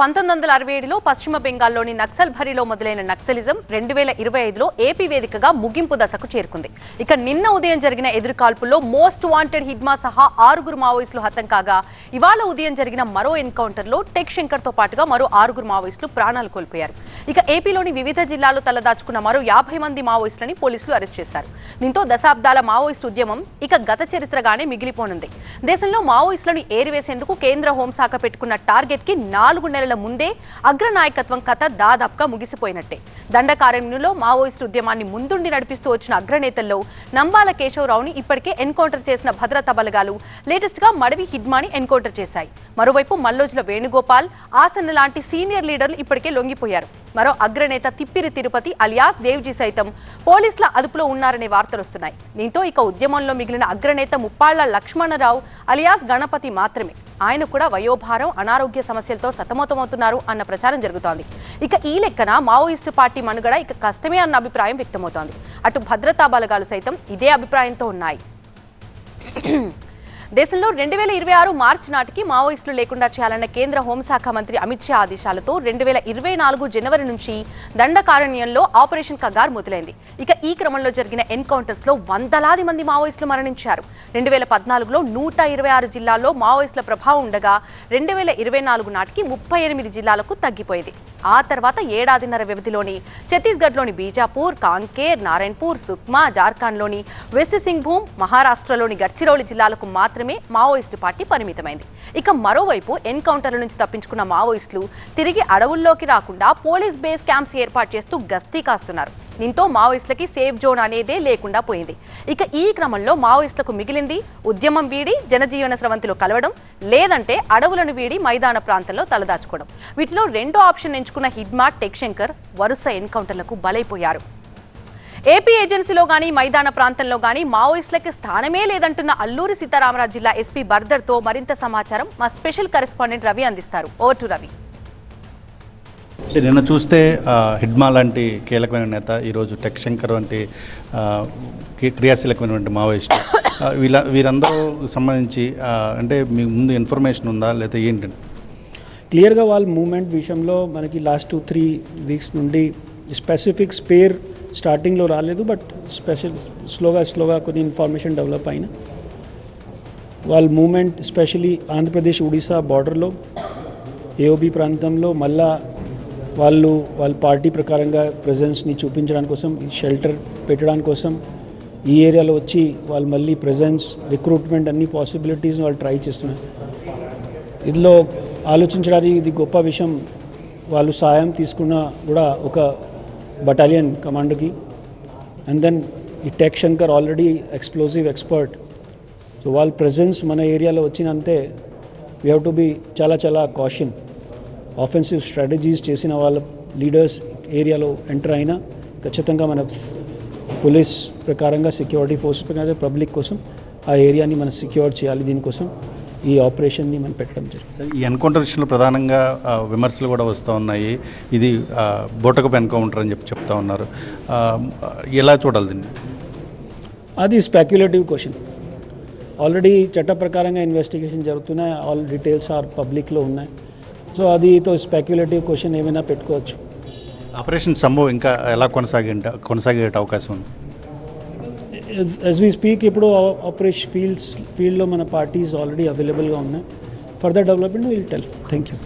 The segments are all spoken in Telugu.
పంతొమ్మిది వందల అరవై ఏడులో పశ్చిమ బెంగాల్లోని నక్సల్ భరిలో మొదలైన నక్సలిజం రెండు వేల ఇరవై ఐదులో ఏపీ వేదికగా ముగింపు దశకు చేరుకుంది. ఇక నిన్న ఉదయం జరిగిన ఎదురుకాల్పుల్లో మోస్ట్ వాంటెడ్ హిడ్మా సహా ఆరుగురు మావోయిస్టులు హతం కాగా ఇవాళ ఉదయం జరిగిన మరో ఎన్కౌంటర్లో టెక్ శంకర్తో పాటుగా మరో ఆరుగురు మావోయిస్టులు ప్రాణాలు కోల్పోయారు. ఇక ఏపీలోని వివిధ జిల్లాల్లో తలదాచుకున్న మరో యాభై మంది మావోయిస్టులని పోలీసులు అరెస్ట్ చేశారు. దీంతో దశాబ్దాల మావోయిస్టు ఉద్యమం ఇక గత చరిత్రగానే మిగిలిపోనుంది. దేశంలో మావోయిస్టులను ఏరివేసేందుకు కేంద్ర హోంశాఖ పెట్టుకున్న టార్గెట్కి నాలుగు నెలల ముందే అగ్రనాయకత్వం కథ దాదాపుగా ముగిసిపోయినట్టే. దండకారణ్యంలో మావోయిస్టు ఉద్యమాన్ని ముందుండి నడిపిస్తూ వచ్చిన అగ్రనేతల్లో నంబాల కేశవరావుని ఇప్పటికే ఎన్కౌంటర్ చేసిన భద్రతా బలగాలు లేటెస్ట్గా మడవి హిడ్మాని ఎన్కౌంటర్ చేశాయి. మరోవైపు మల్లోజుల వేణుగోపాల్ ఆసన్న లాంటి సీనియర్ లీడర్లు ఇప్పటికే లొంగిపోయారు. మరో అగ్రనేత తిప్పిరి తిరుపతి అలియాస్ దేవ్జీ సైతం పోలీసుల అదుపులో ఉన్నారనే వార్తలు వస్తున్నాయి. దీంతో ఇక ఉద్యమంలో మిగిలిన అగ్రనేత ముప్పాళ్ళ లక్ష్మణరావు అలియాస్ గణపతి మాత్రమే. ఆయన కూడా వయోభారం అనారోగ్య సమస్యలతో సతమతమవుతున్నారు అన్న ప్రచారం జరుగుతోంది. ఇక ఈ లెక్కన మావోయిస్టు పార్టీ మనుగడ ఇక కష్టమే అన్న అభిప్రాయం వ్యక్తమవుతోంది. అటు భద్రతా బలగాలు సైతం ఇదే అభిప్రాయంతో ఉన్నాయి. దేశంలో రెండు వేల ఇరవై ఆరు మార్చి నాటికి మావోయిస్టులు లేకుండా చేయాలన్న కేంద్ర హోంశాఖ మంత్రి అమిత్ షా ఆదేశాలతో రెండు వేల ఇరవై నాలుగు జనవరి నుంచి దండకారణ్యంలో ఆపరేషన్ కగార్ మొదలైంది. ఇక ఈ క్రమంలో జరిగిన ఎన్కౌంటర్స్లో వందలాది మంది మావోయిస్టులు మరణించారు. రెండు వేల పద్నాలుగులో నూట ఇరవై ఆరు జిల్లాల్లో మావోయిస్టుల ప్రభావం ఉండగా రెండు వేల ఇరవై నాలుగు నాటికి ముప్పై ఎనిమిది జిల్లాలకు తగ్గిపోయింది. ఆ తర్వాత ఏడాదిన్నర వ్యవధిలోని ఛత్తీస్గఢ్లోని బీజాపూర్ కాంకేర్ నారాయణపూర్ సుక్మా జార్ఖండ్లోని వెస్ట్ సింగ్భూమ్ మహారాష్ట్రలోని గడ్చిరౌలి జిల్లాలకు మాత్రం మాత్రమే మావోయిస్టు పార్టీ పరిమితమైంది. ఇక మరోవైపు ఎన్కౌంటర్ల నుంచి తప్పించుకున్న మావోయిస్టులు తిరిగి అడవుల్లోకి రాకుండా పోలీస్ బేస్ క్యాంప్స్ ఏర్పాటు చేస్తూ గస్తీ కాస్తున్నారు. దీంతో మావోయిస్టులకి సేఫ్ జోన్ అనేదే లేకుండా పోయింది. ఇక ఈ క్రమంలో మావోయిస్టులకు మిగిలింది ఉద్యమం వీడి జనజీవన స్రవంతిలో కలవడం లేదంటే అడవులను వీడి మైదాన ప్రాంతంలో తలదాచుకోవడం. వీటిలో రెండో ఆప్షన్ ఎంచుకున్న హిడ్మా టెక్ శంకర్ వరుస ఎన్కౌంటర్లకు బలైపోయారు. ఏపీ ఏజెన్సీలో గానీ మైదాన ప్రాంతంలో గానీ మావోయిస్టులకి స్థానమే లేదంటున్న అల్లూరి సీతారామరాజు జిల్లా ఎస్పీ బర్దర్తో మరింత సమాచారం మా స్పెషల్ కరెస్పాండెంట్ రవి అందిస్తారు. Over to Ravi. నిన్న చూస్తే హిడ్మా లాంటి కీలకమైన నేత ఈరోజు టెక్ శంకర్ వంటి క్రియాశీలకమైనటువంటి మావోయిస్టు. వీళ్ళ వీరందరూ సంబంధించి అంటే మీకు ముందు ఇన్ఫర్మేషన్ ఉందా లేదా ఏంటండి క్లియర్గా వాళ్ళ మూమెంట్ విషయంలో మనకి లాస్ట్ టూ త్రీ వీక్స్ నుండి స్పెసిఫిక్ స్పేర్ స్టార్టింగ్లో రాలేదు బట్ స్పెషల్ స్లోగా స్లోగా కొన్ని ఇన్ఫర్మేషన్ డెవలప్ అయిన. వాళ్ళ మూమెంట్ స్పెషలీ ఆంధ్రప్రదేశ్ ఒడిశా బార్డర్లో ఏఓబి ప్రాంతంలో మళ్ళా వాళ్ళు వాళ్ళ పార్టీ ప్రకారంగా ప్రజెన్స్ని చూపించడానికి కోసం షెల్టర్ పెట్టడానికి కోసం ఈ ఏరియాలో వచ్చి వాళ్ళు మళ్ళీ ప్రజెన్స్ రిక్రూట్మెంట్ అన్ని పాసిబిలిటీస్ వాళ్ళు ట్రై చేస్తున్నారు. ఇందులో ఆలోచించడానికి ఇది గొప్ప విషయం. వాళ్ళు సాయం తీసుకున్న కూడా ఒక బటాలియన్ కమాండర్కి అండ్ దెన్ ఈ tech Shankar already explosive expert so వాళ్ళ ప్రజెన్స్ మన ఏరియాలో వచ్చినంతే వీ హ్యావ్ టు బి చాలా చాలా కాషన్ ఆఫెన్సివ్ స్ట్రాటజీస్ చేసిన వాళ్ళ లీడర్స్ ఏరియాలో ఎంటర్ అయినా ఖచ్చితంగా మన పోలీస్ ప్రకారంగా సెక్యూరిటీ ఫోర్స్ ప్రకారంగా పబ్లిక్ కోసం ఆ ఏరియాని మనం సెక్యూర్ చేయాలి దీనికోసం ఈ ఆపరేషన్ని మనం పెట్టడం జరిగింది. ఈ ఎన్కౌంటర్ విషయంలో ప్రధానంగా విమర్శలు కూడా వస్తూ ఉన్నాయి. ఇది బూటకపు ఎన్కౌంటర్ అని చెప్పి చెప్తా ఉన్నారు. ఎలా చూడాలి దీన్ని? అది స్పెక్యులేటివ్ క్వశ్చన్ ఆల్రెడీ చట్ట ప్రకారంగా ఇన్వెస్టిగేషన్ జరుగుతున్నాయి. ఆల్ డీటెయిల్స్ ఆర్ పబ్లిక్లో ఉన్నాయి. సో అది తో స్పెక్యులేటివ్ క్వశ్చన్ ఏమైనా పెట్టుకోవచ్చు. ఆపరేషన్ సంభవం ఇంకా ఎలా కొనసాగే కొనసాగే అవకాశం ఉంది? యాజ్ వీ స్పీక్ ఇప్పుడు ఆపరేషన్ ఫీల్డ్స్ ఫీల్డ్లో మన పార్టీస్ ఆల్రెడీ అవైలబుల్గా ఉన్నాయి further development will tell thank you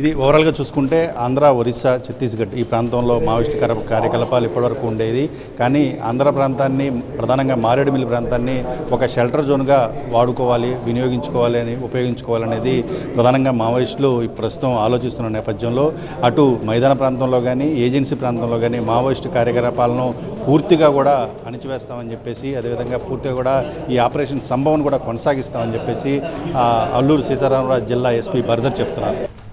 ఇది ఓవరాల్గా చూసుకుంటే ఆంధ్ర ఒరిస్సా ఛత్తీస్గఢ్ ఈ ప్రాంతంలో మావోయిస్ట్ కార్య- కార్యకలాపాలు ఇప్పటివరకు ఉండేది. కానీ ఆంధ్ర ప్రాంతాన్ని ప్రధానంగా మారేడుమిల్లి ప్రాంతాన్ని ఒక షెల్టర్ జోన్గా వాడుకోవాలి వినియోగించుకోవాలి అని ఉపయోగించుకోవాలనేది ప్రధానంగా మావోయిస్టులు ఈ ప్రస్తుతం ఆలోచిస్తున్న నేపథ్యంలో. అటు మైదాన ప్రాంతంలో కానీ ఏజెన్సీ ప్రాంతంలో కానీ మావోయిస్టు కార్యకలాపాలను పూర్తిగా కూడా అణిచివేస్తామని చెప్పేసి అదేవిధంగా పూర్తిగా కూడా ఈ ఆపరేషన్ సంభవం కూడా కొనసాగిస్తామని చెప్పేసి అల్లూరు సీతారామరాజు జిల్లా ఎస్పీ బర్దర్ చెప్తున్నారు.